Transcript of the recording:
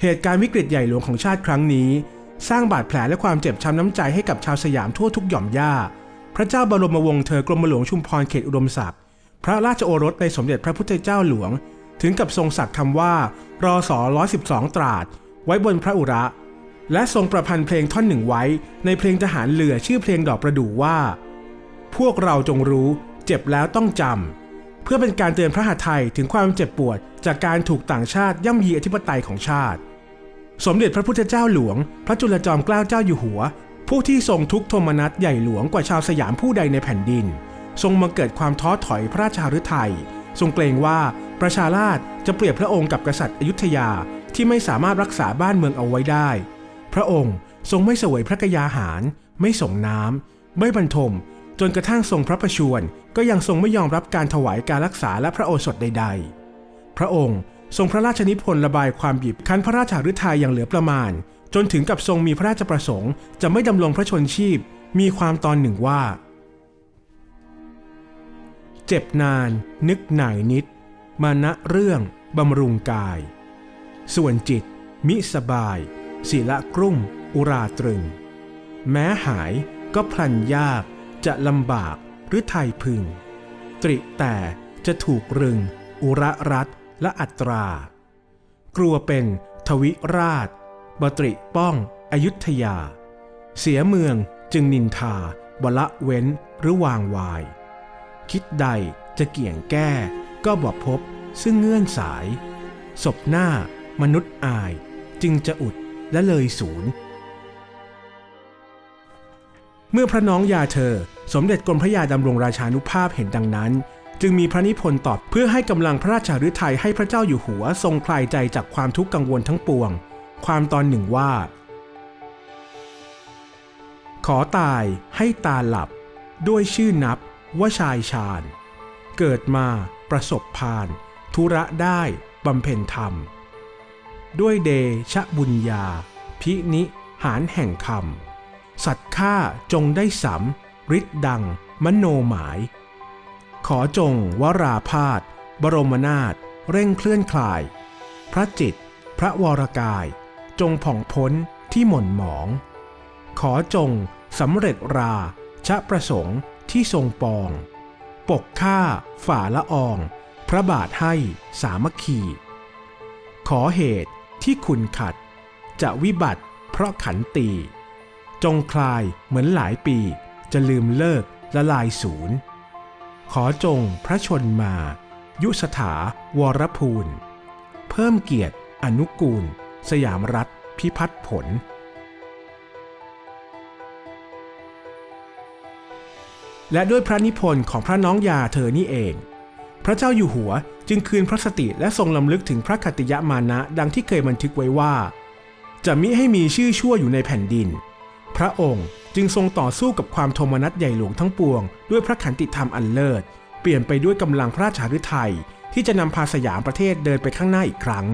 เหตุการณ์วิกฤตใหญ่หลวงของชาติครั้งนี้ สร้างบาดแผลและความเจ็บช้ำน้ำใจให้กับชาวสยามทั่วทุกหย่อมย่า พระเจ้าบรมวงศ์เธอกรมหลวงชุมพรเขตอุดมศักดิ์พระราชโอรสในสมเด็จพระพุทธเจ้าหลวง ถึงกับทรงสักคำว่ารอสอ112ตราด ไว้บนพระอุระ และทรงประพันธ์เพลงท่อนหนึ่งไว้ ในเพลงทหารเรือชื่อเพลงดอกประดู่ว่า พวกเราจงรู้ เจ็บแล้วต้องจำ เพื่อเป็นการเตือนพระหทัยถึงความเจ็บปวด จากการถูกต่างชาติย่ำยีอธิปไตยของชาติ สมเด็จพระพุทธเจ้าหลวง พระจุลจอมเกล้าเจ้าอยู่หัว ผู้ที่ทรงทุกข์โทมนัสใหญ่หลวงกว่าชาวสยามผู้ใดในแผ่นดิน ทรงมาเกิดความท้อถอยพระราชาฤทัยทรงเกรงว่าประชาราชจะเปรียบพระองค์กับกษัตริย์อยุธยาที่ไม่สามารถรักษาบ้านเมืองเอาไว้ได้ พระองค์ทรงไม่เสวยพระกยาหาร ไม่ส่งน้ำไม่บรรทม จนกระทั่งทรงพระประชวรก็ยังทรงไม่ยอมรับการถวายการรักษาและพระโอสถใด ๆ พระองค์ทรงพระราชนิพนธ์ระบายความบีบคั้นพระราชาฤทัยอย่างเหลือประมาณ จนถึงกับทรงมีพระราชประสงค์ จะไม่ดำรงพระชนชีพ มีความตอนหนึ่งว่า เจ็บนาน นึกหน่ายนิด มานะเรื่องบำรุงกาย ส่วนจิต มิสบายศิละกรุ่ม อุราตรึง แม้หายก็พลันยาก จะลำบากหรือไทยพึง ตริแต่จะถูกรึง อุระรัตและอัตรา กลัวเป็นทวิราช บตริป้องอยุธยา เสียเมืองจึงนินทาบละเว้นหรือวางวาย คิดใดจะเกี่ยงแก้ก็บอกพบซึ่งเงื่อนสาย ศพหน้ามนุษย์อายจึงจะอุดและเลยศูนย์ เมื่อพระน้องยาเธอ สมเด็จกรมพระยาดำรงราชานุภาพเห็นดังนั้น จึงมีพระนิพนธ์ตอบเพื่อให้กำลังพระราชาฤทัยให้พระเจ้าอยู่หัวทรงคลายใจจากความทุกข์กังวลทั้งปวง ความตอนหนึ่งว่า ขอตายให้ตาหลับ ด้วยชื่อนับว่าชายชาญ เกิดมาประสบพาน ธุระได้บำเพ็ญธรรม ด้วยเดชะบุญญา พินิหารแห่งคำสัตว์ข้าจงได้สำ ฤทธิ์ดัง มโนหมาย ขอจงวราพาสบรมนาถเร่งเคลื่อนคลาย พระจิต พระวรกาย จงผ่องพ้นที่หม่นหมอง ขอจงสำเร็จราชะประสงค์ที่ทรงปอง ปกข้าฝ่าละออง พระบาทให้สามัคคี ขอเหตุที่คุณขัด จะวิบัติเพราะขันตี จงคลายเหมือนหลายปี จะลืมเลิกละลายศูนย์ ขอจงพระชนมา ยุสถาวรภูล เพิ่มเกียรติอนุกูล สยามรัฐพิพัฒผล และด้วยพระนิพนธ์ของพระน้องยาเธอนี่เอง พระเจ้าอยู่หัวจึงคืนพระสติและทรงลำลึกถึงพระคติยมานะดังที่เคยบันทึกไว้ว่า จะมิให้มีชื่อชั่วอยู่ในแผ่นดิน พระองค์ จึงทรงต่อสู้กับความโทมนัสใหญ่หลวงทั้งปวง ด้วยพระขันติธรรมอันเลิศ เปลี่ยนไปด้วยกำลังพระราชาฤทัยที่จะนำพาสยามประเทศเดินไปข้างหน้าอีกครั้ง